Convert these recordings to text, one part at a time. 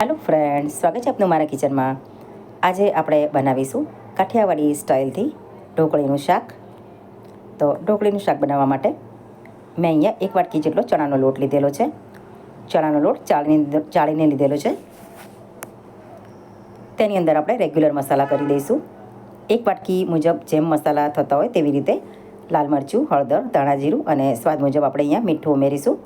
Hello friend સ્વાગત છે આપનું મારા કિચનમાં. આજે આપણે બનાવીશું કાઠિયાવાડી સ્ટાઇલથી ઢોકળીનું શાક. તો ઢોકળીનું શાક બનાવવા માટે મેં અહીંયા એક વાટકી જેટલો ચણાનો લોટ લીધેલો છે. ચણાનો લોટ ચાળીને ચાળીને લીધેલો છે. તેની અંદર આપણે રેગ્યુલર મસાલા કરી દઈશું. એક વાટકી મુજબ જેમ મસાલા થતા હોય તેવી રીતે લાલ મરચું, હળદર, ધાણા જીરું અને સ્વાદ મુજબ આપણે અહીંયા મીઠું ઉમેરીશું.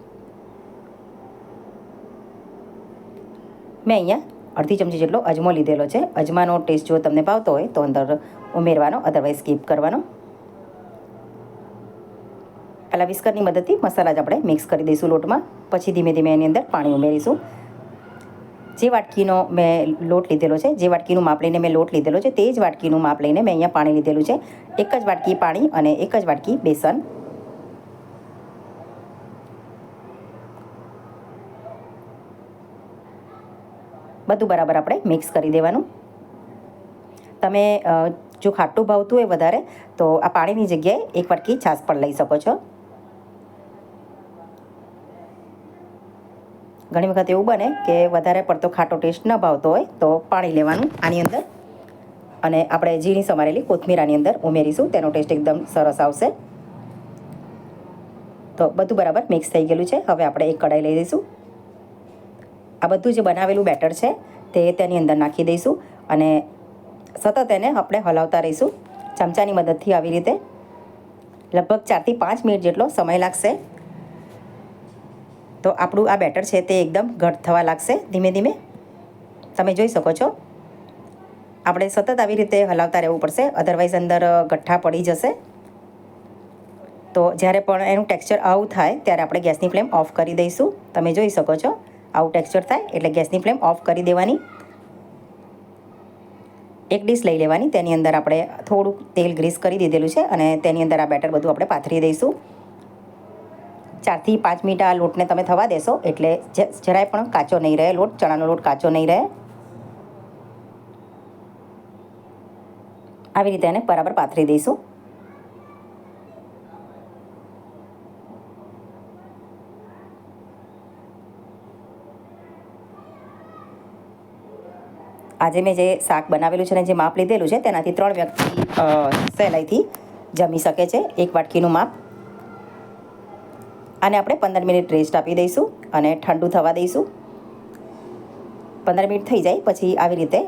મેં અહીંયા અડધી ચમચી જેટલો અજમો લીધેલો છે. અજમાનો ટેસ્ટ જો તમને ભાવતો હોય તો અંદર ઉમેરવાનો અધરવાઇઝ સ્કીપ કરવાનો. પહેલાં વિસ્કરની મદદથી મસાલા જ આપણે મિક્સ કરી દઈશું લોટમાં. પછી ધીમે ધીમે એની અંદર પાણી ઉમેરીશું. જે વાટકીનો મેં લોટ લીધેલો છે, જે વાટકીનું માપ લઈને મેં લોટ લીધેલો છે, તે જ વાટકીનું માપ લઈને મેં અહીંયા પાણી લીધેલું છે. એક જ વાટકી પાણી અને એક જ વાટકી બેસન. બધું બરાબર આપણે મિક્સ કરી દેવાનું. તમે જો ખાટું ભાવતું હોય વધારે, તો આ પાણીની જગ્યાએ એક વાટકી છાશ પણ લઈ શકો છો. ઘણી વખત એવું બને કે વધારે પડતો ખાટો ટેસ્ટ ન ભાવતો હોય, તો પાણી લેવાનું આની અંદર. અને આપણે ઝીણી સમારેલી કોથમીર આની અંદર ઉમેરીશું, તેનો ટેસ્ટ એકદમ સરસ આવશે. તો બધું બરાબર મિક્સ થઈ ગયેલું છે. હવે આપણે એક કઢાઈ લઈ દઈશું આ બધું જે બનાવેલું બેટર છે, તે તેની અંદર નાખી દઈશું અને સતત એને આપણે હલાવતા રહીશું ચમચાની મદદથી આવી રીતે. લગભગ ચારથી પાંચ મિનિટ જેટલો સમય લાગશે. તો આપણું આ બેટર છે તે એકદમ ઘટ થવા લાગશે ધીમે ધીમે. તમે જોઈ શકો છો. આપણે સતત આવી રીતે હલાવતા રહેવું પડશે અધરવાઇઝ અંદર ગઠ્ઠા પડી જશે. તો જ્યારે પણ એનું ટેક્સચર આવું થાય, ત્યારે આપણે ગેસની ફ્લેમ ઓફ કરી દઈશું. તમે જોઈ શકો છો. આવું ટેક્સચર થાય એટલે ગેસની ફ્લેમ ઓફ કરી દેવાની. એક ડીશ લઈ લેવાની. તેની અંદર આપણે થોડુંક તેલ ગ્રીસ કરી દીધેલું છે અને તેની અંદર આ બેટર બધું આપણે પાથરી દઈશું. ચારથી પાંચ મિનિટ આ લોટને તમે થવા દેશો એટલે જરાય પણ કાચો નહીં રહે લોટ, ચણાનો લોટ કાચો નહીં રહે. આવી રીતે એને બરાબર પાથરી દઈશું. આજે મેં જે શાક બનાવેલું છે ને જે માપ લીધેલું છે, તેનાથી ત્રણ વ્યક્તિ સહેલાઈથી જમી શકે છે. એક વાટકીનું માપ. આને આપણે પંદર મિનિટ રેસ્ટ આપી દઈશું અને ઠંડુ થવા દઈશું. પંદર મિનિટ થઈ જાય, પછી આવી રીતે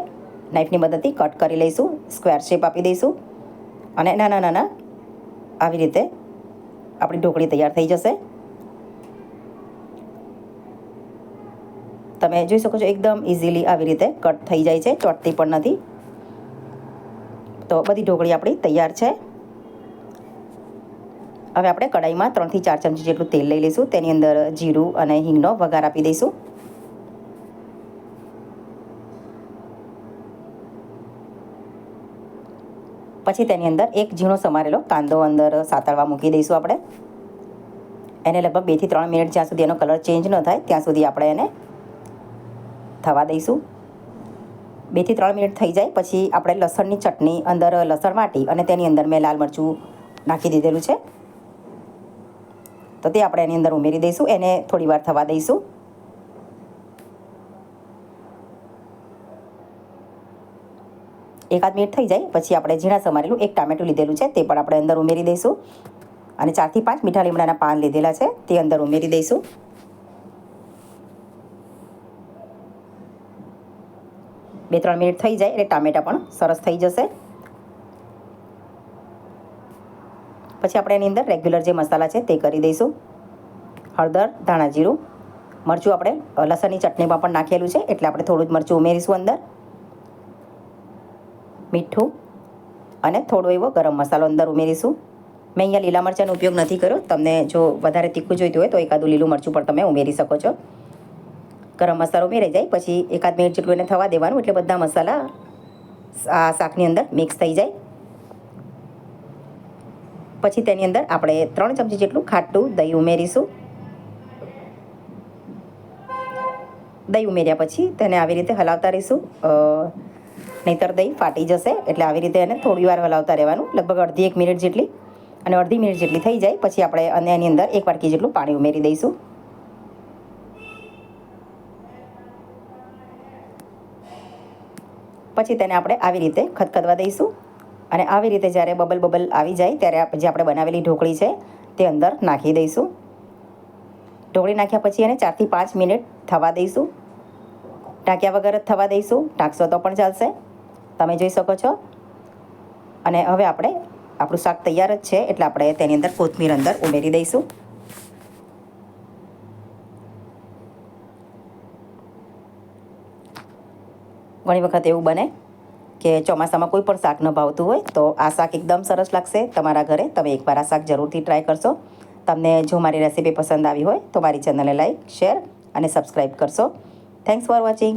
નાઈફની મદદથી કટ કરી લઈશું સ્ક્વેર શેપ આપી દઈશું. અને નાના નાના આવી રીતે આપણી ઢોકળી તૈયાર થઈ જશે. તમે જોઈ શકો છો એકદમ ઇઝીલી આવી રીતે કટ થઈ જાય છે, ચોટતી પણ નથી. તો બધી ઢોકળી આપણી તૈયાર છે. હવે આપણે કઢાઈમાં ત્રણથી ચાર ચમચી જેટલું તેલ લઈ લઈશું. તેની અંદર જીરું અને હિંગનો વઘાર આપી દઈશું. પછી તેની અંદર એક ઝીણો સમારેલો કાંદો અંદર સાતળવા મૂકી દઈશું આપણે. એને લગભગ બેથી ત્રણ મિનિટ જ્યાં સુધી એનો કલર ચેન્જ ન થાય, ત્યાં સુધી આપણે એને થવા દઈશું. બેથી ત્રણ મિનિટ થઈ જાય, પછી આપણે લસણની ચટણી અંદર લસણ વાટી અને તેની અંદર મેં લાલ મરચું નાખી દીધેલું છે. તો તે આપણે એની અંદર ઉમેરી દઈશું, એને થોડી વાર થવા દઈશું. એકાદ મિનિટ થઈ જાય, પછી આપણે ઝીણા સમારેલું એક ટામેટું લીધેલું છે, તે પણ આપણે અંદર ઉમેરી દઈશું. અને ચારથી પાંચ મીઠા લીમડાના પાન લીધેલા છે, તે અંદર ઉમેરી દઈશું. બે ત્રણ મિનિટ થઈ જાય એટલે ટામેટા પણ સરસ થઈ જશે. પછી આપણે એની અંદર રેગ્યુલર જે મસાલા છે તે કરી દઈશું. હળદર, ધાણા જીરું, મરચું આપણે લસણની ચટણીમાં પણ નાખેલું છે એટલે આપણે થોડું જ મરચું ઉમેરીશું અંદર. મીઠું અને થોડો એવો ગરમ મસાલો અંદર ઉમેરીશું. મેં અહીંયા લીલા મરચાંનો ઉપયોગ નથી કર્યો. તમને જો વધારે તીખું જોઈતું હોય તો એકાદું લીલું મરચું પણ તમે ઉમેરી શકો છો. ગરમ મસાલો ઉમેરાઈ જાય, પછી એકાદ મિનિટ જેટલું એને થવા દેવાનું, એટલે બધા મસાલા આ શાકની અંદર મિક્સ થઈ જાય. પછી તેની અંદર આપણે ત્રણ ચમચી જેટલું ખાટું દહીં ઉમેરીશું. દહીં ઉમેર્યા પછી તેને આવી રીતે હલાવતા રહીશું. નહીંતર દહીં ફાટી જશે, એટલે આવી રીતે એને થોડી વાર હલાવતા રહેવાનું, લગભગ અડધી એક મિનિટ જેટલી. અને અડધી મિનિટ જેટલી થઈ જાય, પછી આપણે અને એની અંદર એક વાટકી જેટલું પાણી ઉમેરી દઈશું. પછી તેને આપણે આવી રીતે ખતખતવા દઈશું. અને આવી રીતે જ્યારે બબલ બબલ આવી જાય ત્યારે જે આપણે બનાવેલી ઢોકળી છે, તે અંદર નાખી દઈશું. ઢોકળી નાખ્યા પછી એને ચારથી પાંચ મિનિટ થવા દઈશું. ઢાંક્યા વગર જ થવા દઈશું. ઢાંકશો તો પણ ચાલશે. તમે જોઈ શકો છો. અને હવે આપણે આપણું શાક તૈયાર જ છે, એટલે આપણે તેની અંદર કોથમીર અંદર ઉમેરી દઈશું. ઘણી વખત એવું બને કે ચોમાસામાં કોઈ પણ શાક ન ભાવતું હોય તો આ શાક એકદમ સરસ લાગશે તમારા ઘરે. તમે એકવાર આ શાક જરૂરથી ટ્રાય કરશો. તમને જો મારી રેસીપી પસંદ આવી હોય તો મારી ચેનલને લાઈક શેર અને સબસ્ક્રાઈબ કરશો. Thanks for watching